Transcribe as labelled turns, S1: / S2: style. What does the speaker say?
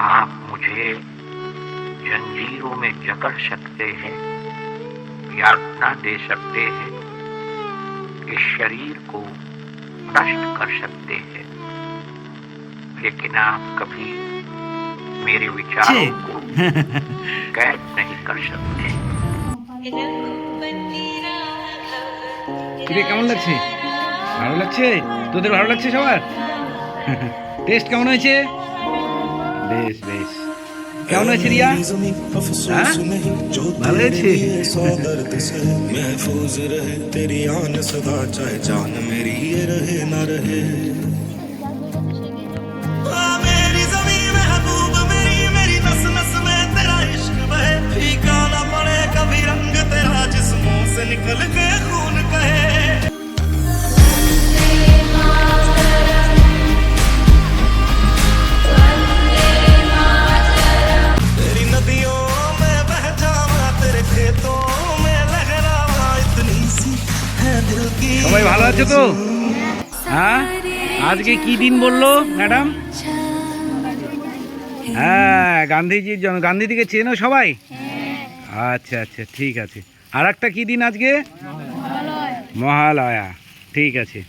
S1: आप मुझे जंजीरों में जकड़ सकते हैं यातना दे सकते हैं इस शरीर को नष्ट कर सकते हैं लेकिन आप कभी मेरे विचारों को कैद नहीं कर सकते
S2: কিরে কেমন লাগছে ভালো লাগছে তোদের ভালো লাগছে সবার টেস্ট কেমন হয়েছে বেশ বেশ কেমন হয়েছে রিয়া हाँ? ভালো হয়েছে
S3: सौ दर्द से महफूज रहे तेरी आन सदा चाहे जान मेरी ये रहे ना रहे
S2: আছে তো? হ্যাঁ? আজকে কি দিন বলল, ম্যাডাম? হ্যাঁ গান্ধীজির জন্য গান্ধীজিকে চেনো সবাই? আচ্ছা আচ্ছা ঠিক আছে। আর একটা কী দিন আজকে? মহালয়া, ঠিক আছে।